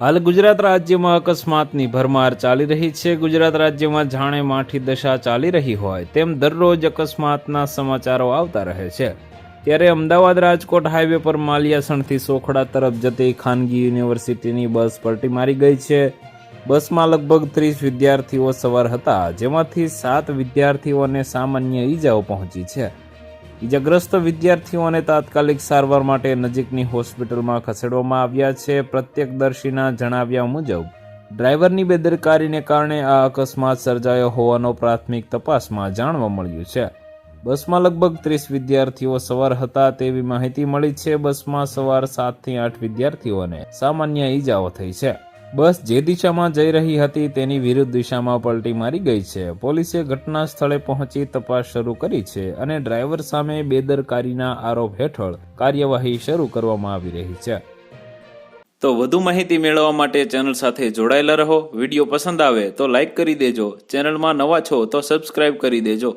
હાલ ગુજરાત રાજ્યમાં અકસ્માતની ભરમાર ચાલી રહી છે. ગુજરાત રાજ્યમાં જાણે માઠી દશા ચાલી રહી હોય તેમ દરરોજ અકસ્માતના સમાચારો આવતા રહે છે. ત્યારે અમદાવાદ રાજકોટ હાઈવે પર માલિયાસણથી સોખડા તરફ જતી ખાનગી યુનિવર્સિટીની બસ પલટી મારી ગઈ છે. બસમાં લગભગ ત્રીસ વિદ્યાર્થીઓ સવાર હતા, જેમાંથી સાત વિદ્યાર્થીઓને સામાન્ય ઈજાઓ પહોંચી છે. ઈજાગ્રસ્ત વિદ્યાર્થીઓને તાત્કાલિક સારવાર માટે નજીકની હોસ્પિટલમાં ખસેડવામાં આવ્યા છે. પ્રત્યક્ષદર્શીના જણાવ્યા મુજબ, ડ્રાઈવરની બેદરકારીને કારણે આ અકસ્માત સર્જાયો હોવાનો પ્રાથમિક તપાસમાં જાણવા મળ્યું છે. બસમાં લગભગ ત્રીસ વિદ્યાર્થીઓ સવાર હતા તેવી માહિતી મળી છે. બસમાં સવાર સાતથી આઠ વિદ્યાર્થીઓને સામાન્ય ઈજાઓ થઈ છે. બસ જે દિશામાં જઈ રહી હતી તેની વિરુદ્ધ દિશામાં પલટી મારી ગઈ છે. પોલીસે ઘટના સ્થળે પહોંચી તપાસ શરૂ કરી છે અને ડ્રાઈવર સામે બેદરકારીના આરોપ હેઠળ કાર્યવાહી શરૂ કરવામાં આવી રહી છે. તો વધુ માહિતી મેળવવા માટે ચેનલ સાથે જોડાયેલા રહો. વીડિયો પસંદ આવે તો લાઈક કરી દેજો. ચેનલમાં નવા છો તો સબસ્ક્રાઇબ કરી દેજો.